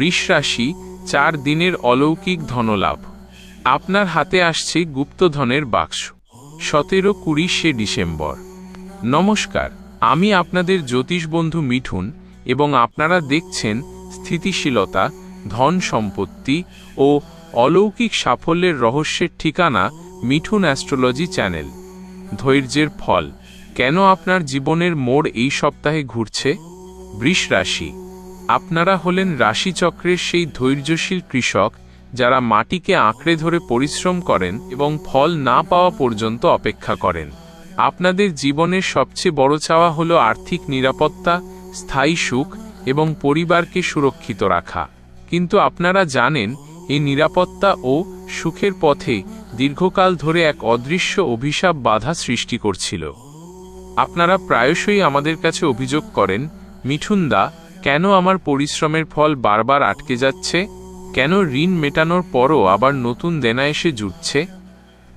বৃষ রাশি চার দিনের অলৌকিক ধনলাভ। আপনার হাতে আসছে গুপ্তধনের বাক্স। সতেরো কুড়িশে ডিসেম্বর। নমস্কার, আমি আপনাদের জ্যোতিষ বন্ধু মিঠুন এবং আপনারা দেখছেন স্থিতিশীলতা, ধন সম্পত্তি ও অলৌকিক সাফল্যের রহস্যের ঠিকানা মিঠুন অ্যাস্ট্রোলজি চ্যানেল। ধৈর্যের ফল, কেন আপনার জীবনের মোড় এই সপ্তাহে ঘুরছে? বৃষ রাশি আপনারা হলেন রাশিচক্রের সেই ধৈর্যশীল কৃষক যারা মাটিকে আঁকড়ে ধরে পরিশ্রম করেন এবং ফল না পাওয়া পর্যন্ত অপেক্ষা করেন। আপনাদের জীবনের সবচেয়ে বড় চাওয়া হল আর্থিক নিরাপত্তা, স্থায়ী সুখ এবং পরিবারকে সুরক্ষিত রাখা। কিন্তু আপনারা জানেন, এই নিরাপত্তা ও সুখের পথে দীর্ঘকাল ধরে এক অদৃশ্য অভিশাপ বাধা সৃষ্টি করছিল। আপনারা প্রায়শই আমাদের কাছে অভিযোগ করেন, মিঠুনদা কেন আমার পরিশ্রমের ফল বারবার আটকে যাচ্ছে? কেন ঋণ মেটানোর পরও আবার নতুন দেনা এসে জুটছে?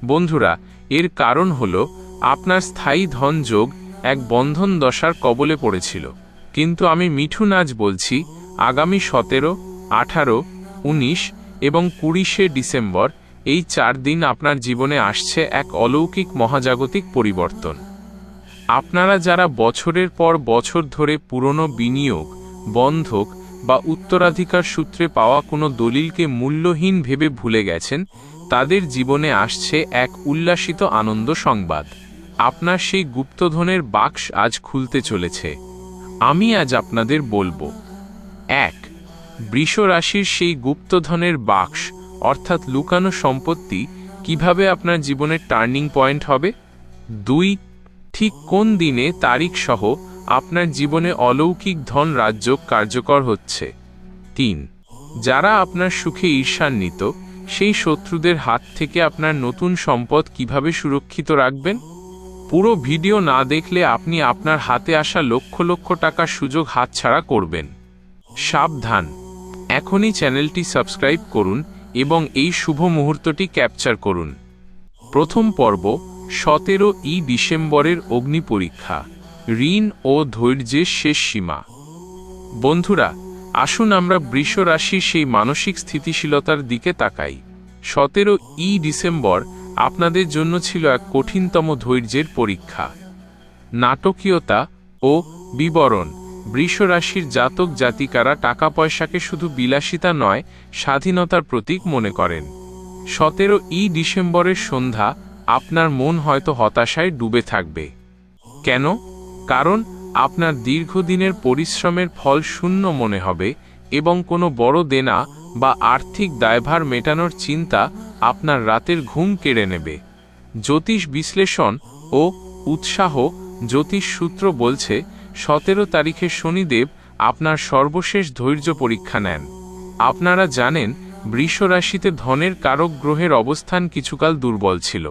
বন্ধুরা, এর কারণ হল আপনার স্থায়ী ধনযোগ এক বন্ধন দশার কবলে পড়েছিল। কিন্তু আমি মিঠুন আজ বলছি, আগামী সতেরো, আঠারো, উনিশ এবং কুড়িশে ডিসেম্বর এই চার দিন আপনার জীবনে আসছে এক অলৌকিক মহাজাগতিক পরিবর্তন। আপনারা যারা বছরের পর বছর ধরে পুরনো বিনিয়োগ বন্ধক বা উত্তরাধিকার সূত্রে পাওয়া কোনো দলিলকে মূল্যহীন ভেবে ভুলে গেছেন, তাদের জীবনে আসছে এক উল্লাসিত আনন্দ সংবাদ। আপনার সেই গুপ্তধনের বাক্স আজ খুলতে চলেছে। আমি আজ আপনাদের বলব। এক বৃষ রাশির সেই গুপ্তধনের বাক্স, অর্থাৎ লুকানো সম্পত্তি, কীভাবে আপনার জীবনের টার্নিং পয়েন্ট হবে? দুই, ঠিক কোন দিনে তারিখ সহ আপনার জীবনে অলৌকিক ধন রাজ্য কার্যকর হচ্ছে। তিন, যারা আপনার সুখে ঈর্ষান্বিত, সেই শত্রুদের হাত থেকে আপনার নতুন সম্পদ কীভাবে সুরক্ষিত রাখবেন? পুরো ভিডিও না দেখলে আপনি আপনার হাতে আসা লক্ষ লক্ষ টাকার সুযোগ হাতছাড়া করবেন। সাবধান। এখনই চ্যানেলটি সাবস্ক্রাইব করুন এবং এই শুভ মুহূর্তটি ক্যাপচার করুন। প্রথম পর্ব, সতেরো ই ডিসেম্বরের অগ্নি পরীক্ষা। ঋণ ও ধৈর্যের শেষ সীমা। বন্ধুরা, আসুন আমরা বৃষ রাশির সেই মানসিক স্থিতিশীলতার দিকে তাকাই। সতেরো ই ডিসেম্বর আপনাদের জন্য ছিল এক কঠিনতম ধৈর্যের পরীক্ষা। নাটকীয়তা ও বিবরণ। বৃষ রাশির জাতক জাতিকারা টাকা পয়সাকে শুধু বিলাসিতা নয়, স্বাধীনতার প্রতীক মনে করেন। সতেরো ই ডিসেম্বরের সন্ধ্যা আপনার মন হয়তো হতাশায় ডুবে থাকবে। কেন? কারণ আপনার দীর্ঘদিনের পরিশ্রমের ফল শূন্য মনে হবে এবং কোনো বড় দেনা বা আর্থিক দায়ভার মেটানোর চিন্তা আপনার রাতের ঘুম কেড়ে নেবে। জ্যোতিষ বিশ্লেষণ ও উৎসাহ জ্যোতিষ সূত্র বলছে, সতেরো তারিখে শনিদেব আপনার সর্বশেষ ধৈর্য পরীক্ষা নেন। আপনারা জানেন, বৃষ রাশিতে ধনের কারক গ্রহের অবস্থান কিছুকাল দুর্বল ছিল।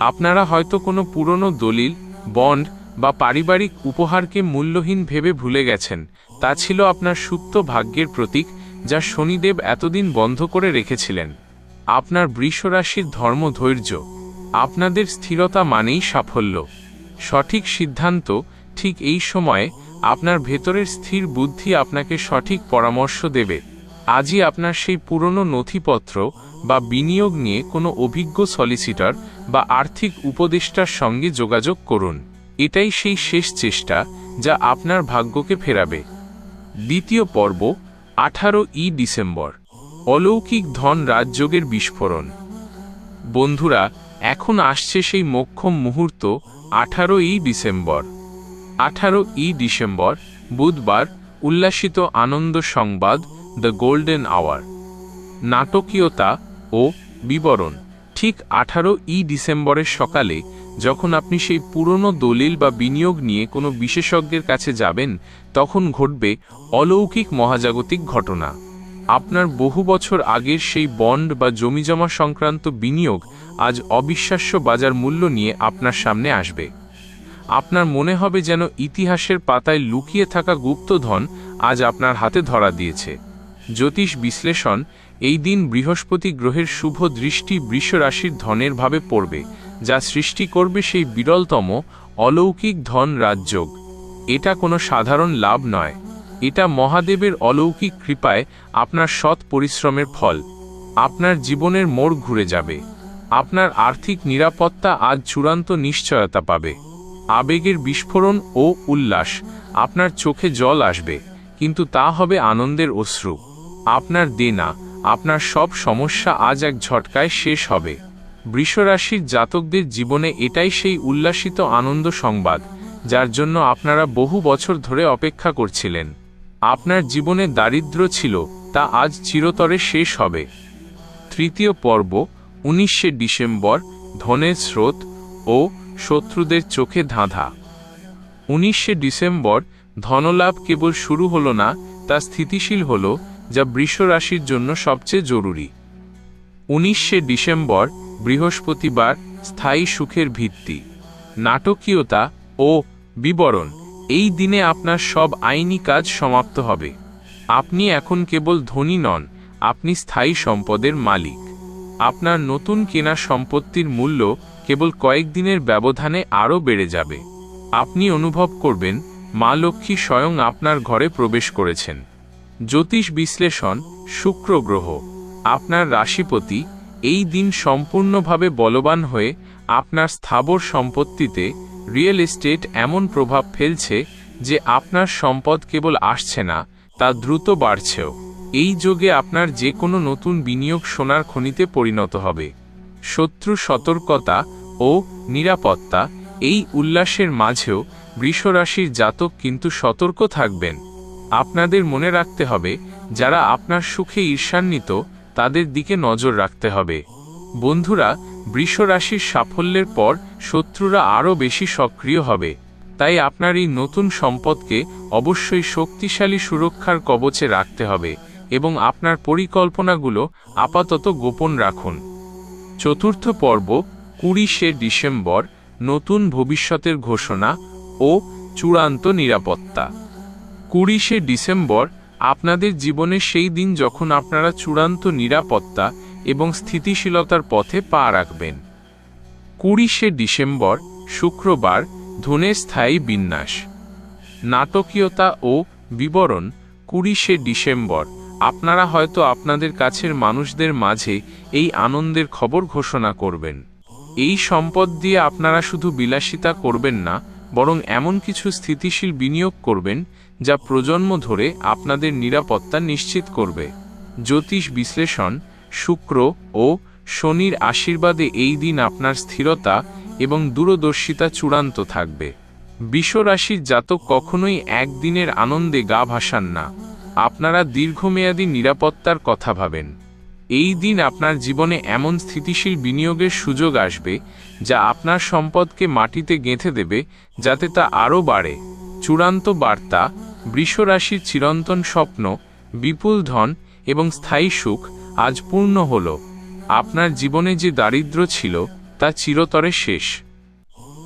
আপনারা হয়তো কোনো পুরনো দলিল, বন্ড বা পারিবারিক উপহারকে মূল্যহীন ভেবে ভুলে গেছেন, তা ছিল আপনার সুপ্ত ভাগ্যের প্রতীক যা শনিদেব এতদিন বন্ধ করে রেখেছিলেন। আপনার বৃষ রাশির ধর্ম ধৈর্য, আপনাদের স্থিরতা মানেই সাফল্য। সঠিক সিদ্ধান্ত ঠিক এই সময়ে আপনার ভেতরের স্থির বুদ্ধি আপনাকে সঠিক পরামর্শ দেবে। আজই আপনার সেই পুরনো নথিপত্র বা বিনিয়োগ নিয়ে কোনো অভিজ্ঞ সলিসিটর বা আর্থিক উপদেষ্টার সঙ্গে যোগাযোগ করুন। এটাই সেই শেষ চেষ্টা যা আপনার ভাগ্যকে ফেরাবে। দ্বিতীয় পর্ব, আঠারো ই ডিসেম্বর। অলৌকিক ধন রাজযোগের বিস্ফোরণ। বন্ধুরা, এখন আসছে সেই মোক্ষম মুহূর্ত, আঠারো ই ডিসেম্বর। আঠারো ই ডিসেম্বর, বুধবার, উল্লাসিত আনন্দ সংবাদ, দ্য গোল্ডেন আওয়ার। নাটকীয়তা ও বিবরণ। ঠিক আঠারো ই ডিসেম্বরের সকালে যখন আপনি সেই পুরনো দলিল বা বিনিয়োগ নিয়ে কোনো বিশেষজ্ঞের কাছে যাবেন, তখন ঘটবে অলৌকিক মহাজাগতিক ঘটনা। আপনার বহু বছর আগের সেই বন্ড বা জমিজমা সংক্রান্ত বিনিয়োগ আজ অবিশ্বাস্য বাজার মূল্য নিয়ে আপনার সামনে আসবে। আপনার মনে হবে যেন ইতিহাসের পাতায় লুকিয়ে থাকা গুপ্তধন আজ আপনার হাতে ধরা দিয়েছে। জ্যোতিষ বিশ্লেষণ, এই দিন বৃহস্পতি গ্রহের শুভ দৃষ্টি বৃষ রাশির ধনের ভাবে পড়বে যা সৃষ্টি করবে সেই বিরলতম, অলৌকিক ধন রাজযোগ। এটা কোনো সাধারণ লাভ নয়। এটা মহাদেবের অলৌকিক কৃপায় আপনার সৎ পরিশ্রমের ফল। আপনার জীবনের মোড় ঘুরে যাবে। আপনার আর্থিক নিরাপত্তা আজ চূড়ান্ত নিশ্চয়তা পাবে। আবেগের বিস্ফোরণ ও উল্লাস, আপনার চোখে জল আসবে, কিন্তু তা হবে আনন্দের অশ্রু। আপনার দেনা, আপনার সব সমস্যা আজ এক ঝটকায় শেষ হবে। বৃষরাশির জাতকদের জীবনে এটাই সেই উল্লাসিত আনন্দ সংবাদ, যার জন্য আপনারা বহু বছর ধরে অপেক্ষা করছিলেন। আপনার জীবনে দারিদ্র্য ছিল, তা আজ চিরতরে শেষ হবে। তৃতীয় পর্ব, উনিশে ডিসেম্বর, ধনের স্রোত ও শত্রুদের চোখে ধাঁধা। উনিশে ডিসেম্বর, ধনলাভ কেবল শুরু হলো না, তা স্থিতিশীল হল, যা বৃষ রাশির জন্য সবচেয়ে জরুরি। উনিশে ডিসেম্বর বৃহস্পতিবার স্থায়ী সুখের ভিত্তি। নাটকীয়তা ও বিবরণ, এই দিনে আপনার সব আইনি কাজ সমাপ্ত হবে। আপনি এখন কেবল ধনী নন, আপনি স্থায়ী সম্পদের মালিক। আপনার নতুন কেনা সম্পত্তির মূল্য কেবল কয়েকদিনের ব্যবধানে আরও বেড়ে যাবে। আপনি অনুভব করবেন, মা লক্ষ্মী স্বয়ং আপনার ঘরে প্রবেশ করেছেন। জ্যোতিষ বিশ্লেষণ, শুক্র গ্রহ, আপনার রাশিপতি এই দিন সম্পূর্ণভাবে বলবান হয়ে আপনার স্থাবর সম্পত্তিতে রিয়েল এস্টেট এমন প্রভাব ফেলছে যে আপনার সম্পদ কেবল আসছে না, তা দ্রুত বাড়ছেও। এই যোগে আপনার যে কোনো নতুন বিনিয়োগ সোনার খনিতে পরিণত হবে। শত্রু সতর্কতা ও নিরাপত্তা এই উল্লাসের মাঝেও বৃষরাশির জাতক কিন্তু সতর্ক থাকবেন। আপনাদের মনে রাখতে হবে, যারা আপনার সুখে ঈর্ষান্বিত তাদের দিকে নজর রাখতে হবে। বন্ধুরা, বৃষরাশির সাফল্যের পর শত্রুরা আরও বেশি সক্রিয় হবে। তাই আপনার এই নতুন সম্পদকে অবশ্যই শক্তিশালী সুরক্ষার কবচে রাখতে হবে এবং আপনার পরিকল্পনাগুলো আপাতত গোপন রাখুন। চতুর্থ পর্ব, কুড়িশে ডিসেম্বর, নতুন ভবিষ্যতের ঘোষণা ও চূড়ান্ত নিরাপত্তা। কুড়িশে ডিসেম্বর আপনাদের জীবনে সেই দিন যখন আপনারা চূড়ান্ত নিরাপত্তা এবং স্থিতিশীলতার পথে পা রাখবেন। কুড়িশে ডিসেম্বর, শুক্রবার, ধনের স্থায়ী বিন্যাস। নাটকীয়তা ও বিবরণ, কুড়িশে ডিসেম্বর। আপনারা হয়তো আপনাদের কাছের মানুষদের মাঝে এই আনন্দের খবর ঘোষণা করবেন। এই সম্পদ দিয়ে আপনারা শুধু বিলাসিতা করবেন না, বরং এমন কিছু স্থিতিশীল বিনিয়োগ করবেন যা প্রজন্ম ধরে আপনাদের নিরাপত্তা নিশ্চিত করবে। জ্যোতিষ বিশ্লেষণ, শুক্র ও শনির আশীর্বাদে এই দিন আপনার স্থিরতা এবং দূরদর্শিতা চূড়ান্ত থাকবে। বিশ্বরাশির জাতক কখনোই একদিনের আনন্দে গা ভাসান না। আপনারা দীর্ঘমেয়াদী নিরাপত্তার কথা ভাবেন। এই দিন আপনার জীবনে এমন স্থিতিশীল বিনিয়োগের সুযোগ আসবে, যা আপনার সম্পদকে মাটিতে গেঁথে দেবে, যাতে তা আরও বাড়ে। চূড়ান্ত বার্তা বৃষরাশির চিরন্তন স্বপ্ন, বিপুল ধন এবং স্থায়ী সুখ আজ পূর্ণ হল। আপনার জীবনে যে দারিদ্র ছিল, তা চিরতরে শেষ।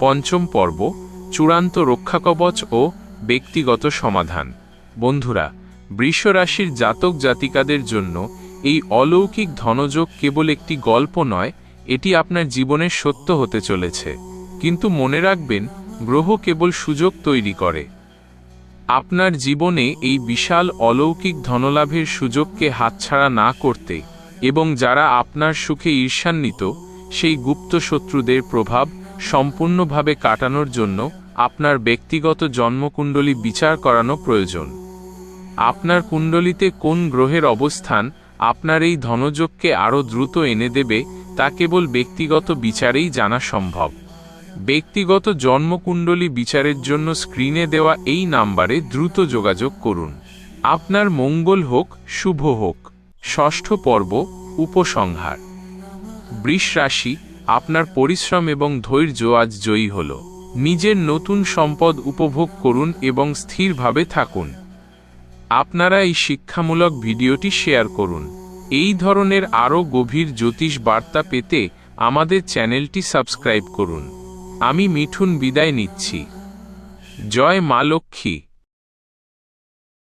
পঞ্চম পর্ব, চূড়ান্ত রক্ষাকবচ ও ব্যক্তিগত সমাধান। বন্ধুরা, বৃষরাশির জাতক জাতিকাদের জন্য এই অলৌকিক ধনযোগ কেবল একটি গল্প নয়, এটি আপনার জীবনের সত্য হতে চলেছে। কিন্তু মনে রাখবেন, গ্রহ কেবল সুযোগ তৈরি করে। আপনার জীবনে এই বিশাল অলৌকিক ধনলাভের সুযোগকে হাতছাড়া না করতে এবং যারা আপনার সুখে ঈর্ষান্বিত, সেই গুপ্ত শত্রুদের প্রভাব সম্পূর্ণভাবে কাটানোর জন্য আপনার ব্যক্তিগত জন্মকুণ্ডলী বিচার করানো প্রয়োজন। আপনার কুণ্ডলিতে কোন গ্রহের অবস্থান আপনার এই ধনযোগকে আরও দ্রুত এনে দেবে, তা কেবল ব্যক্তিগত বিচারেই জানা সম্ভব। ব্যক্তিগত জন্মকুণ্ডলী বিচারের জন্য স্ক্রিনে দেওয়া এই নাম্বারে দ্রুত যোগাযোগ করুন। আপনার মঙ্গল হোক, শুভ হোক। ষষ্ঠ পর্ব, উপসংহার। বৃষ রাশি, আপনার পরিশ্রম এবং ধৈর্য আজ জয়ী হল। নিজের নতুন সম্পদ উপভোগ করুন এবং স্থিরভাবে থাকুন। আপনারা এই শিক্ষামূলক ভিডিওটি শেয়ার করুন। এই ধরনের আরও গভীর জ্যোতিষ বার্তা পেতে আমাদের চ্যানেলটি সাবস্ক্রাইব করুন। আমি মিঠুন বিদায় নিচ্ছি। জয় মা লক্ষ্মী।